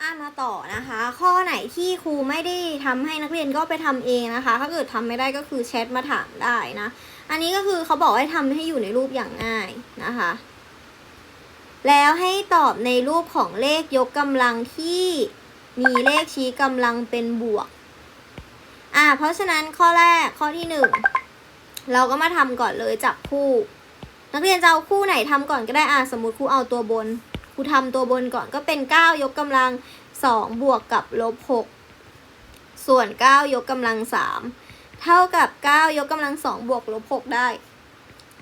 อ่ามาต่อนะคะ ข้อไหนที่ครูไม่ได้ทำให้นักเรียนก็ไปทำเองนะคะ ถ้าเกิดทำไม่ได้ก็คือแชทมาถามได้นะ อันนี้ก็คือเขาบอกให้ทำให้อยู่ในรูปอย่างง่ายนะคะ แล้วให้ตอบในรูปของเลขยกกำลังที่มีเลขชี้กำลังเป็นบวก อ่า เพราะฉะนั้นข้อแรกข้อที่หนึ่งเราก็มาทำก่อนเลยจับคู่ นักเรียนจะเอาคู่ไหนทำก่อนก็ได้อ่าสมมติครูเอาตัวบน รูทำตัวบนก่อนก็เป็น 9 ยกกำลัง 2 บวกกับลบ 6 ส่วน 9 ยกกำลัง 3 เท่ากับ 9 ยกกำลัง 2 บวกลบ 6 ได้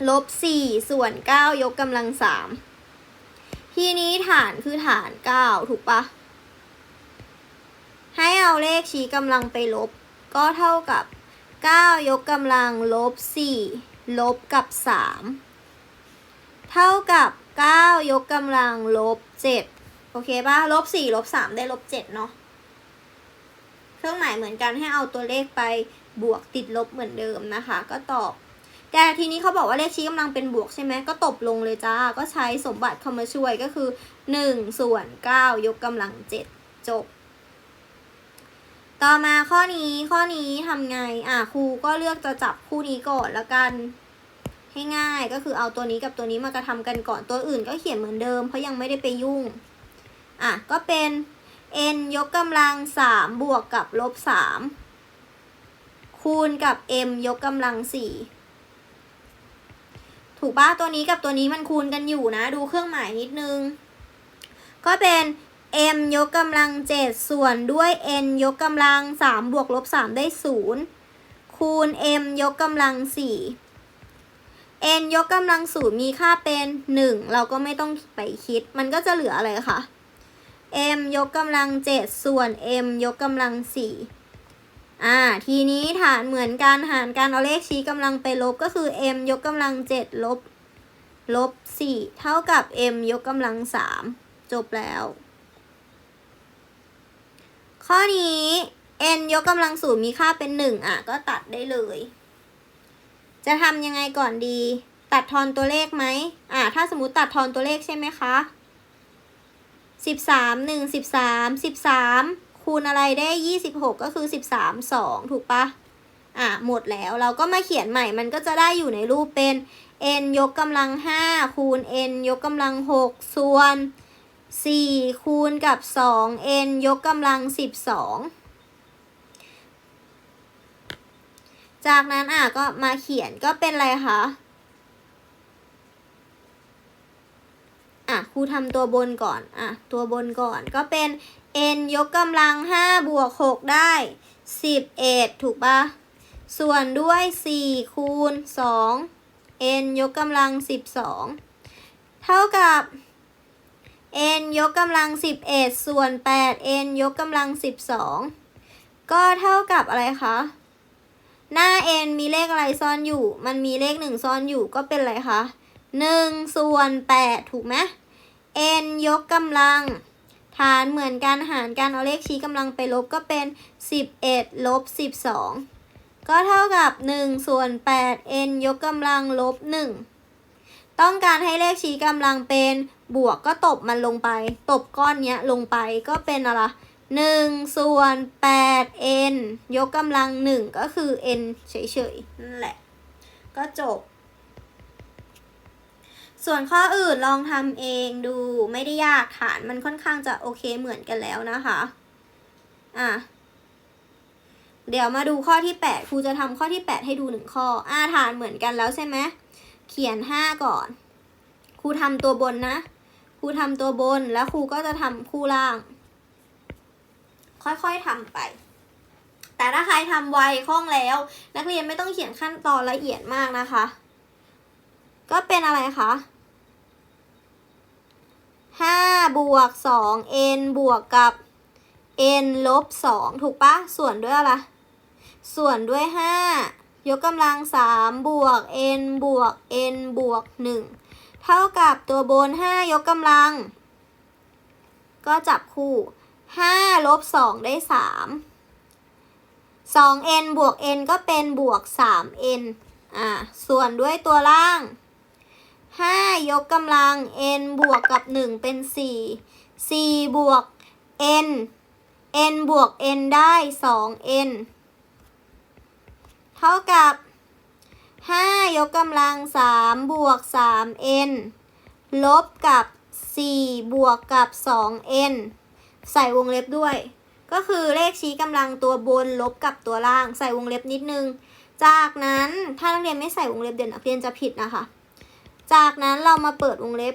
ลบ 4 ส่วน 9 ยกกำลัง 3 ทีนี้ฐานคือฐาน 9 ถูกปะ ให้เอาเลขชี้กำลังไปลบ ก็เท่ากับ 9 ยกกำลังลบ 4 ลบกับ 3 เท่ากับ 9 ยกกำลังลบ 7 โอเคป่ะลบ 4 ลบ 3 ได้ลบ 7 เนาะเครื่องหมายเหมือนกันให้เอาตัวเลขไปบวกติดลบเหมือนเดิมนะคะ ก็ตอบ แต่ทีนี้เขาบอกว่าเลขชี้กำลังเป็นบวกใช่ไหมก็ตบลงเลยจ้า ก็ใช้สมบัติเข้ามาช่วยก็คือ 1 ส่วน 9 ยกกำลัง 7 จบ ต่อมาข้อนี้ข้อนี้ทำไง อะครูก็เลือกจะจับคู่นี้ก่อนละกัน ง่ายก็คือเอาตัวนี้กับตัวนี้มากระทำกันก่อนตัวอื่นก็เขียนเหมือนเดิม เพราะยังไม่ได้ไปยุ่ง อะ ก็เป็น n ยกกำลัง3บวกกับลบ3คูณกับ m ยกกำลัง4ถูกปะตัวนี้กับตัวนี้มันคูณกันอยู่นะ ดูเครื่องหมายนิดนึง ก็เป็น m ยกกำลัง7ส่วนด้วย n ยกกำลัง3บวกลบ3ได้0คูณ m ยกกำลัง4 n ยกกำลัง0มีค่าเป็น 1 เราก็ไม่ต้องไปคิด มันก็จะเหลืออะไรคะ m ยกกำลัง 7 ส่วน m ยกกำลัง 4 อ่า ทีนี้ฐานเหมือนกันหารกันเอาเลขชี้กำลังไปลบก็คือ m ยกกำลัง 7 ลบ ลบ 4 เท่ากับ m ยกกำลัง 3 จบแล้ว ข้อนี้ n ยกกำลังศูนย์มีค่าเป็นหนึ่งอะ ก็ตัดได้เลย จะทำยังไงก่อนดี ตัดทอนตัวเลขไหมอะถ้าสมมติตัดทอนตัวเลขใช่ไหมคะสิบสามหนึ่งสิบสามสิบสามคูณอะไรได้ยี่สิบหกก็คือสิบสามสองถูกปะอะหมดแล้วเราก็มาเขียนใหม่มันก็จะได้อยู่ในรูปเป็น n ยกกำลังห้าคูณ n ยกกำลังหกส่วนสี่คูณกับสอง n ยกกำลังสิบสอง จากนั้นอะก็มาเขียนก็เป็นอะไรคะอะครูทำตัวบนก่อนอะตัวบนก่อนก็เป็น n ยกกำลังห้าบวกหกได้สิบเอ็ดถูกปะส่วนด้วยสี่คูณสอง n ยกกำลังสิบสองเท่ากับ n ยกกำลัง 11 ส่วน 8 n ยกกำลัง 12 ก็เท่ากับอะไรคะ หน้า n มีเลขอะไรซ่อนอยู่ มันมีเลข1ซ่อนอยู่ก็เป็นอะไรคะ1ส่วน8ถูกไหม n ยกกำลัง ฐานเหมือนกันหารกันเอาเลขชี้กำลังไปลบก็เป็น 11ลบ12 ก็เท่ากับ1ส่วน8 n ยกกำลังลบ1ต้องการให้เลขชี้กำลังเป็นบวกก็ตบมันลงไป ตบก้อนเนี้ยลงไปก็เป็นอะไร หนึ่งส่วนแปด n ยกกำลังหนึ่งก็คือ n เฉยๆ นั่นแหละ ก็จบ ส่วนข้ออื่นลองทำเองดูไม่ได้ยากฐานมันค่อนข้างจะโอเคเหมือนกันแล้วนะคะ อะ เดี๋ยวมาดูข้อที่ 8 ครูจะทำข้อที่ 8 ให้ดูหนึ่งข้อ อ่าฐานเหมือนกันแล้วใช่ไหม เขียน 5 ก่อน ครูทำตัวบนนะ ครูทำตัวบนแล้วครูก็จะทำคู่ล่าง ค่อยๆทำไป แต่ถ้าใครทำไวคล่องแล้ว นักเรียนไม่ต้องเขียนขั้นตอนละเอียดมากนะคะ ก็เป็นอะไรคะ5บวก2 n บวกกับ n ลบ2ถูกปะส่วนด้วยอะไร ส่วนด้วย5ยกกำลัง3บวก n บวก n บวก1เท่ากับตัวบน5ยกกำลัง ก็จับคู่ 5ลบ2ได้3 2n บวก n ก็เป็นบวก 3n อ่าส่วนด้วยตัวล่าง5ยกกำลัง n บวกกับ 1 เป็น 4 4 บวก n n บวก n ได้ 2n เท่ากับ 5 ยกกำลัง 3 บวก 3n ลบกับ 4 บวกกับ 2n ใส่วงเล็บด้วย ก็คือเลขชี้กำลังตัวบนลบกับตัวล่าง ใส่วงเล็บนิดนึง จากนั้นถ้านักเรียนไม่ใส่วงเล็บเดี๋ยวนักเรียนจะผิดนะคะ จากนั้นเรามาเปิดวงเล็บ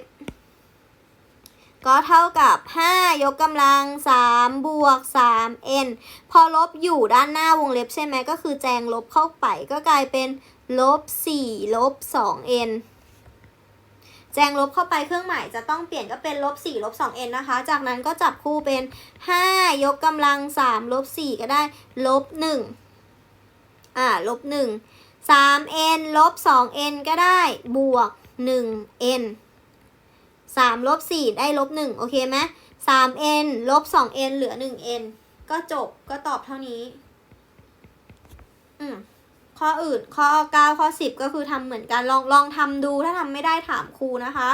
ก็เท่ากับ 5 ยกกำลัง 3 บวก 3n พอลบอยู่ด้านหน้าวงเล็บใช่ไหมก็คือแจงลบเข้าไปก็กลายเป็นลบ4ลบ 2n แจงลบเข้าไปเครื่องหมายจะต้องเปลี่ยนก็เป็นลบ4ลบ 2n นะคะ จากนั้นก็จับคู่เป็น 5 ยกกำลัง 3 ลบ 4 ก็ได้ลบ1อ่าลบ1 3n ลบ 2n ก็ได้บวก 1n 3ลบ4ได้ลบ1โอเคไหม 3n ลบ 2n เหลือ 1n ก็จบก็ตอบเท่านี้ อืม ข้ออื่นข้อ 9 ข้อ 10 ก็คือทำเหมือนกันลองลองทำดูถ้าทำไม่ได้ถามครูนะคะ